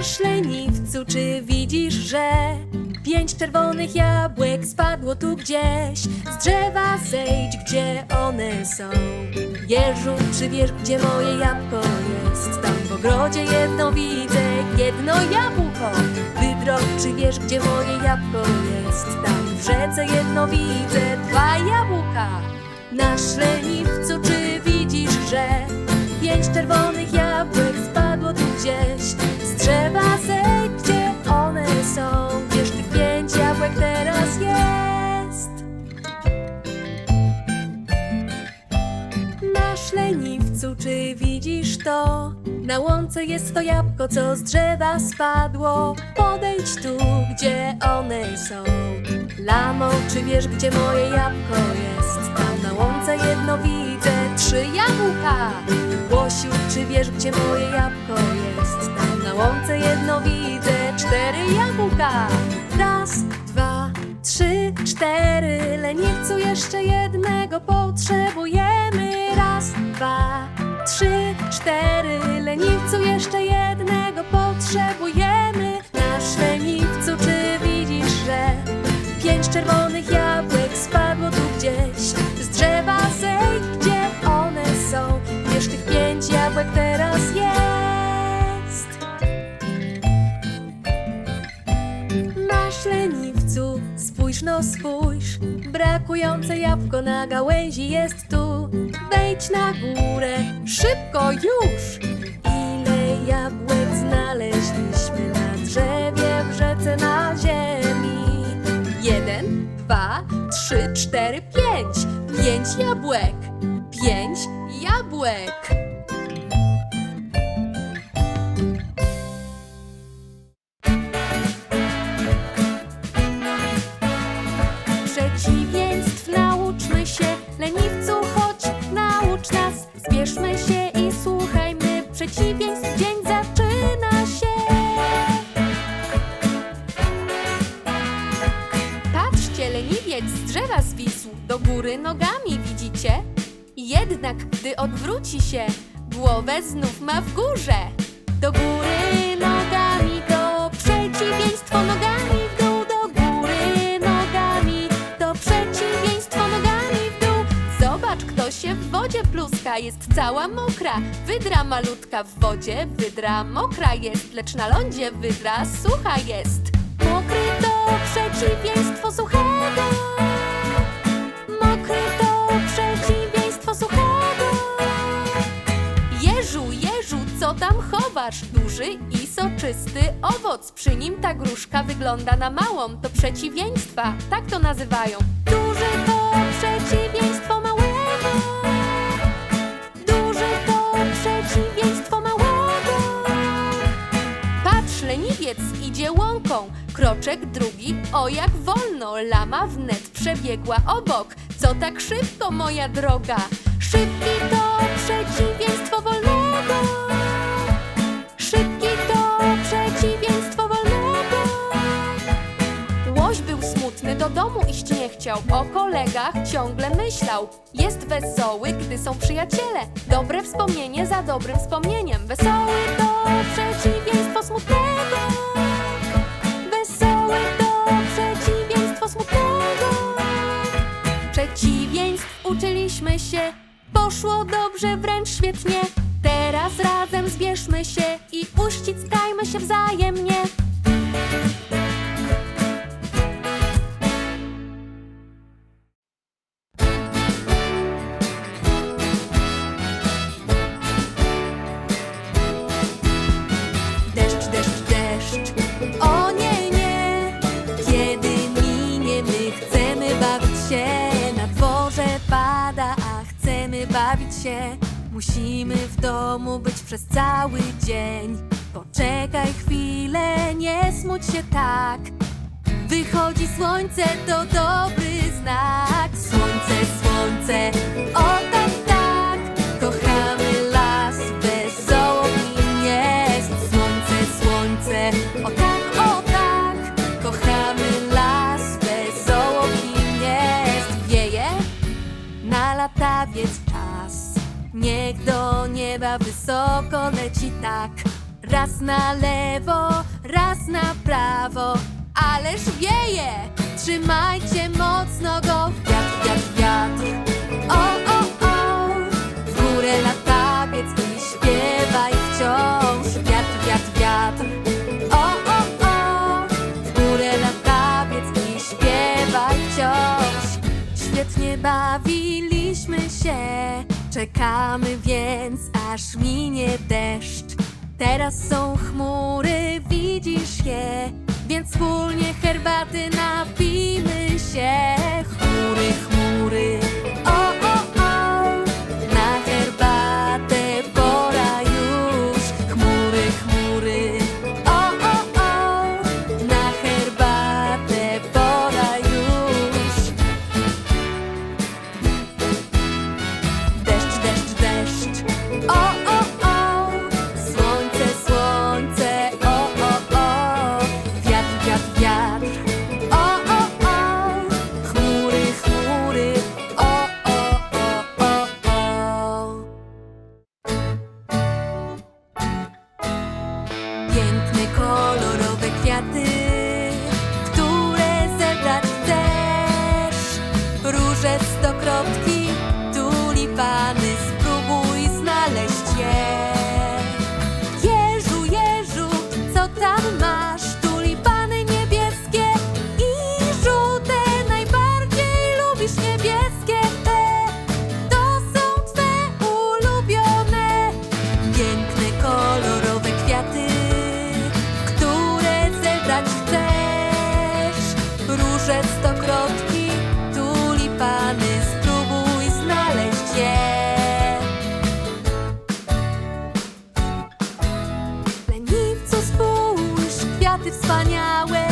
Nasz leniwcu, czy widzisz, że pięć czerwonych jabłek spadło tu gdzieś? Z drzewa zejdź, gdzie one są. Jeżu, czy wiesz, gdzie moje jabłko jest? Tam w ogrodzie jedno widzę, jedno jabłko. Wydro, czy wiesz, gdzie moje jabłko jest? Tam w rzece jedno widzę, dwa jabłka. Nasz leniwcu, czy widzisz, że pięć czerwonych jabłek spadło tu gdzieś? Drzewa zejdź, gdzie one są. Gdzież tych pięć jabłek teraz jest? Nasz leniwcu, czy widzisz to? Na łące jest to jabłko, co z drzewa spadło. Podejdź tu, gdzie one są. Lamo, czy wiesz, gdzie moje jabłko jest? Tam na łące jedno widzę, trzy jabłka. Łosiu, czy wiesz, gdzie moje jabłko jest? Tam na łące jedno widzę, cztery jabłka. Raz, dwa, trzy, cztery. Leniwcu jeszcze jednego potrzebujemy. Raz, dwa, trzy, cztery. Leniwcu Brakujące jabłko na gałęzi jest tu. Wejdź na górę, szybko już. Ile jabłek znaleźliśmy na drzewie, w rzece, na ziemi? Jeden, dwa, trzy, cztery, pięć. Pięć jabłek. Pięć jabłek gdy odwróci się, głowę znów ma w górze. Do góry nogami, to przeciwieństwo nogami w dół, do góry nogami, to przeciwieństwo nogami w dół. Zobacz, kto się w wodzie pluska, jest cała mokra. Wydra malutka w wodzie, wydra mokra jest, lecz na lądzie wydra sucha jest. Mokry to przeciwieństwo suchego. Tam chowasz? Duży i soczysty owoc. Przy nim ta gruszka wygląda na małą. To przeciwieństwa, tak to nazywają. Duży to przeciwieństwo małego. Duży to przeciwieństwo małego. Patrz, leniwiec idzie łąką. Kroczek drugi, o jak wolno. Lama wnet przebiegła obok. Co tak szybko, moja droga? Szybki to przeciwieństwo wolnego. Do domu iść nie chciał. O kolegach ciągle myślał. Jest wesoły, gdy są przyjaciele. Dobre wspomnienie za dobrym wspomnieniem. Wesoły to przeciwieństwo smutnego. Wesoły to przeciwieństwo smutnego. Przeciwieństw uczyliśmy się, poszło dobrze, wręcz świetnie. Teraz razem zbierzmy się i uściskajmy się wzajemnie. Musimy w domu być przez cały dzień. Poczekaj chwilę, nie smuć się tak. Wychodzi słońce, to dobry znak. Słońce, słońce, o Niech do nieba wysoko leci tak. raz na lewo, raz na prawo, ależ wieje! Trzymajcie mocno go, wiatr, wiatr, wiatr. O, o, o, w górę latawiec i śpiewaj wciąż, wiatr, wiatr, wiatr. O, o, o, w górę latawiec i śpiewaj wciąż. Świetnie bawiliśmy się, czekamy więc aż minie deszcz. Teraz są chmury, widzisz je, więc wspólnie herbaty napijmy się. Chmury, chmury, o, o, Róże, stokrotki, spójrz, kwiaty wspaniałe,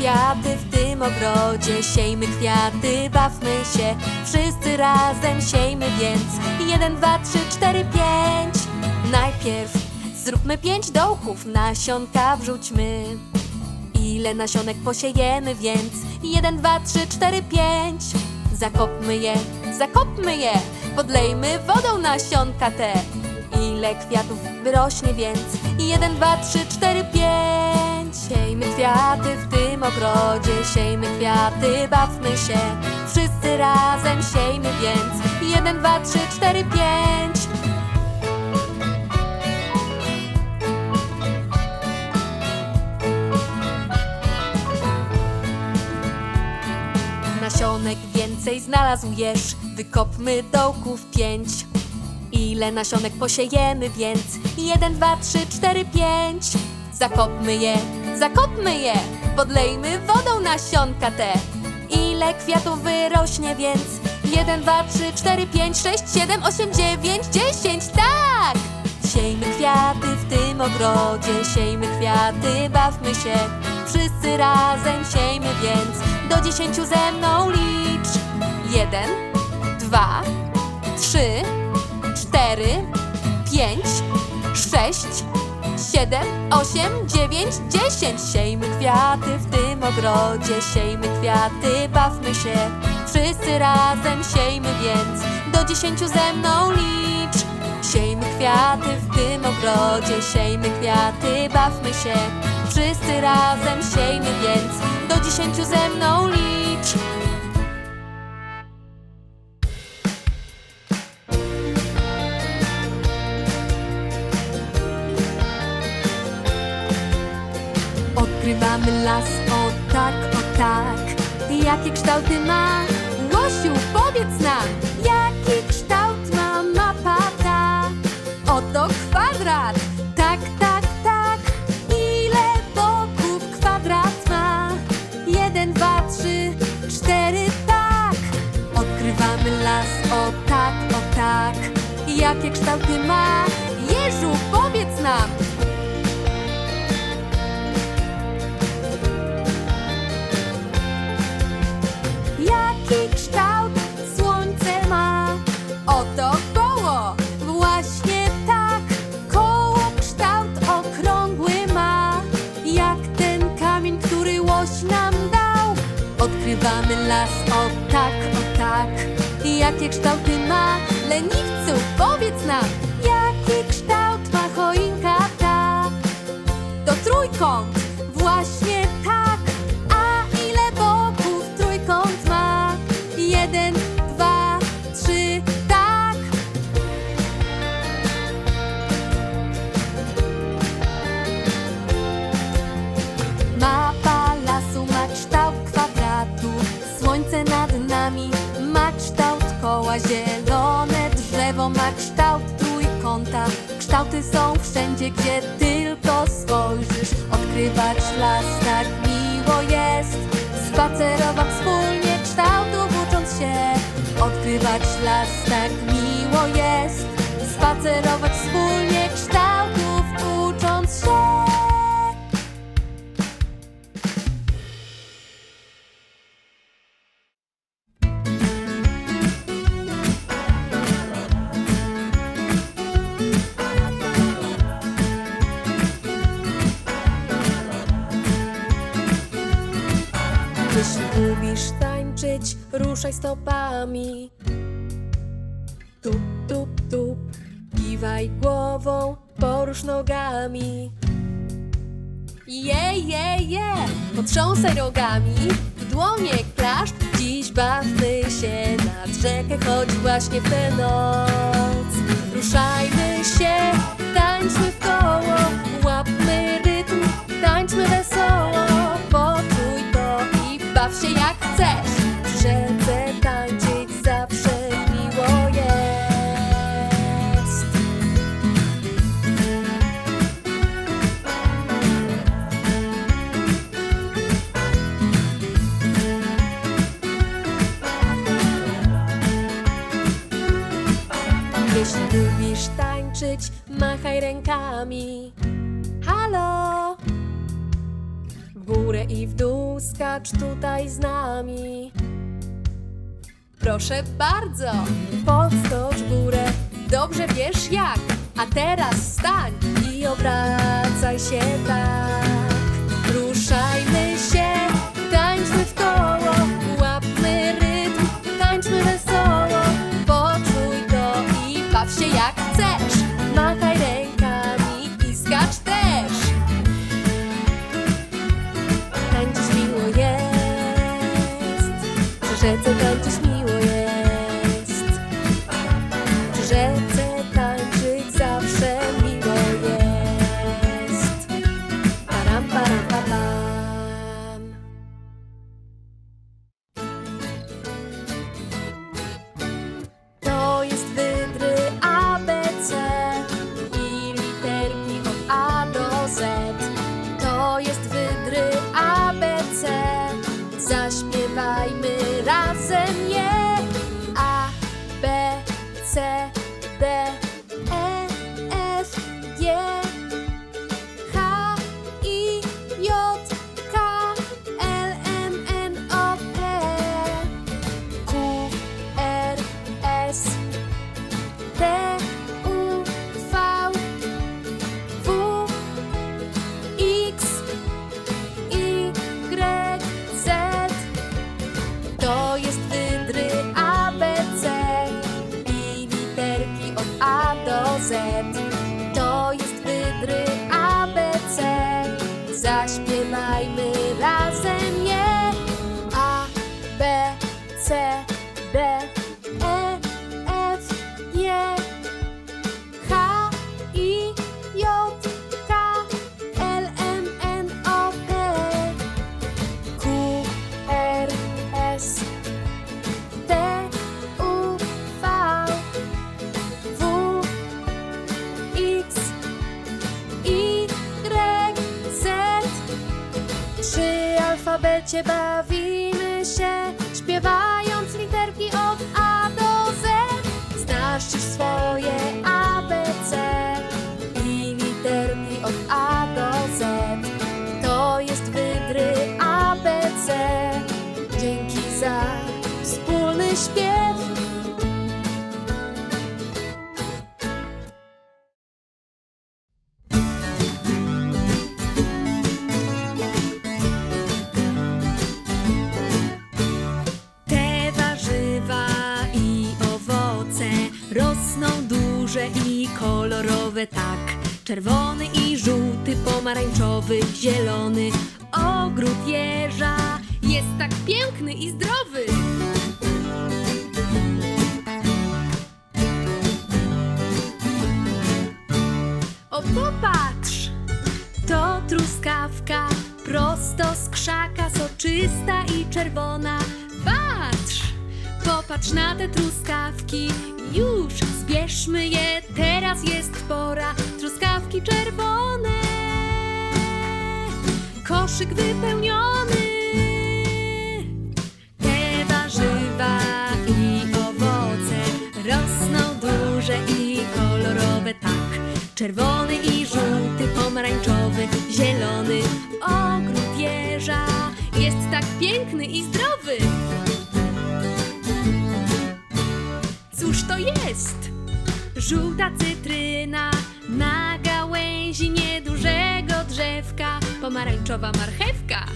kwiaty w tym ogrodzie, siejmy kwiaty, bawmy się. Wszyscy razem siejmy więc. Jeden, dwa, trzy, cztery, pięć. Najpierw zróbmy pięć dołków, nasionka wrzućmy. Ile nasionek posiejemy więc? Jeden, dwa, trzy, cztery, pięć. Zakopmy je, zakopmy je, podlejmy wodą nasionka te. Ile kwiatów wyrośnie więc? Jeden, dwa, trzy, cztery, pięć. Siejmy kwiaty w tym ogrodzie, siejmy kwiaty, bawmy się. Wszyscy razem siejmy więc. Jeden, dwa, trzy, cztery, pięć. Nasionek więcej znalazł jeż, wykopmy dołków pięć. Ile nasionek posiejemy więc? Jeden, dwa, trzy, cztery, pięć. Zakopmy je, zakopmy je, podlejmy wodą nasionka te. Ile kwiatów wyrośnie więc? Jeden, dwa, trzy, cztery, pięć, sześć, siedem, osiem, dziewięć, dziesięć, tak! Siejmy kwiaty w tym ogrodzie, siejmy kwiaty, bawmy się. Wszyscy razem siejmy więc, do dziesięciu ze mną licz. Jeden, dwa, trzy, cztery, pięć, sześć, siedem, osiem, dziewięć, dziesięć. Siejmy kwiaty w tym ogrodzie, siejmy kwiaty, bawmy się. Wszyscy razem siejmy więc, do dziesięciu ze mną licz. Siejmy kwiaty w tym ogrodzie, siejmy kwiaty, bawmy się. Wszyscy razem siejmy więc, do dziesięciu ze mną licz. Odkrywamy las, o tak, o tak. Jakie kształty ma? Łosiu, powiedz nam, jaki kształt ma mapa ta? Oto kwadrat, tak, tak, tak. Ile boków kwadrat ma? Jeden, dwa, trzy, cztery, tak. Odkrywamy las, o tak, o tak. Jakie kształty ma? Jeżu, powiedz nam, Odkrywamy las, o tak, o tak. Jakie kształty ma? Leniwcu, powiedz nam, jaki kształt ma choinka ta? To trójkąt, właśnie Kształty są wszędzie, gdzie tylko spojrzysz. Odkrywać las tak miło jest, spacerować wspólnie kształtów ucząc się. Odkrywać las tak miło jest, spacerować wspólnie stopami. Tup, tup, tup, kiwaj głową, porusz nogami. Je, je, je, potrząsaj rogami, w dłonie klaszcz, dziś bawmy się nad rzekę, choć właśnie w tę noc. Ruszajmy się, tańczmy w koło, łapmy rytm, tańczmy wesoło, machaj rękami. Halo! W górę i w dół skacz tutaj z nami. Proszę bardzo, podskocz górę, dobrze wiesz jak. A teraz stań i obracaj się tak. Ruszajmy się, tańczmy w koło, przy rzece tańczyć miło alfabecie bawimy się, śpiewając literki od A do Z. Znasz swoje ABC i literki od A do Z. To jest wydry ABC. Dzięki za wspólny śpiew. Czerwony i żółty, pomarańczowy, zielony. Ogród jeża jest tak piękny i zdrowy. O, popatrz! To truskawka, prosto z krzaka, soczysta i czerwona. Patrz! Popatrz na te truskawki, już zbierzmy je, teraz jest pora. Truskawki czerwone, koszyk wypełniony. Te warzywa i owoce rosną duże i kolorowe tak. Czerwony i żółty, pomarańczowy, zielony. Ogród jeża jest tak piękny i zdrowy. Cóż to jest? Żółta cytryna na gałęzi niedużego drzewka, pomarańczowa marchewka,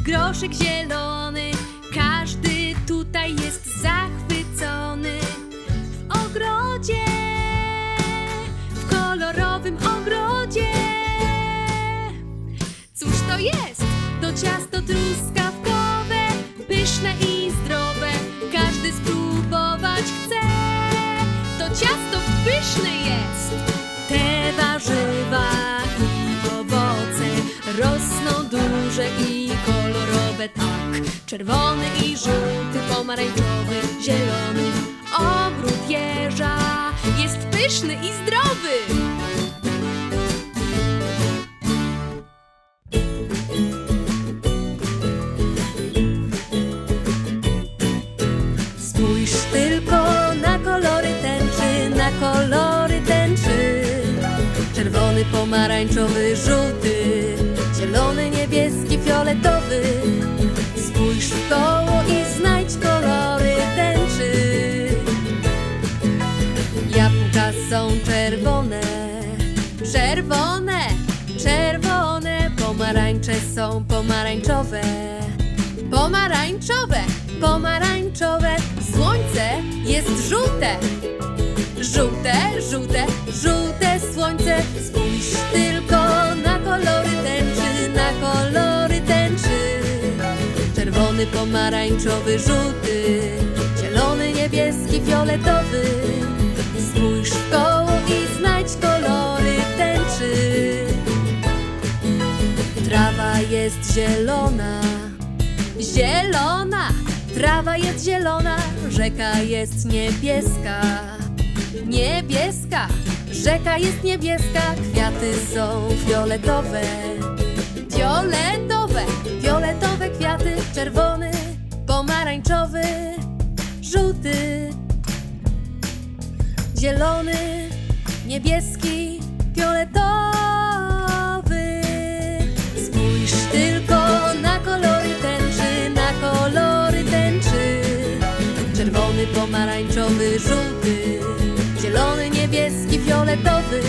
groszek zielony. Każdy tutaj jest zachwycony w ogrodzie, w kolorowym ogrodzie. Cóż to jest? To ciasto truskawkowe, pyszne i Czerwony i żółty, pomarańczowy, zielony. Ogród jeża jest pyszny i zdrowy. Spójrz tylko na kolory tęczy, na kolory tęczy. Czerwony, pomarańczowy, żółty, zielony, niebieski, fioletowy. Spójrz w koło i znajdź kolory tęczy. Jabłka są czerwone, czerwone, czerwone. Pomarańcze są pomarańczowe, pomarańczowe, pomarańczowe. Słońce jest żółte, żółte, żółte, żółte słońce. Spójrz tylko na kolory tęczy, na kolory. Czerwony, pomarańczowy, żółty, zielony, niebieski, fioletowy. Spójrz w koło i znajdź kolory tęczy. Trawa jest zielona, zielona. Trawa jest zielona, rzeka jest niebieska, niebieska. Rzeka jest niebieska, kwiaty są fioletowe, fioletowe, fioletowe kwiaty, czerwony, pomarańczowy, żółty, zielony, niebieski, fioletowy. Spójrz tylko na kolory tęczy, na kolory tęczy. Czerwony, pomarańczowy, żółty, zielony, niebieski, fioletowy.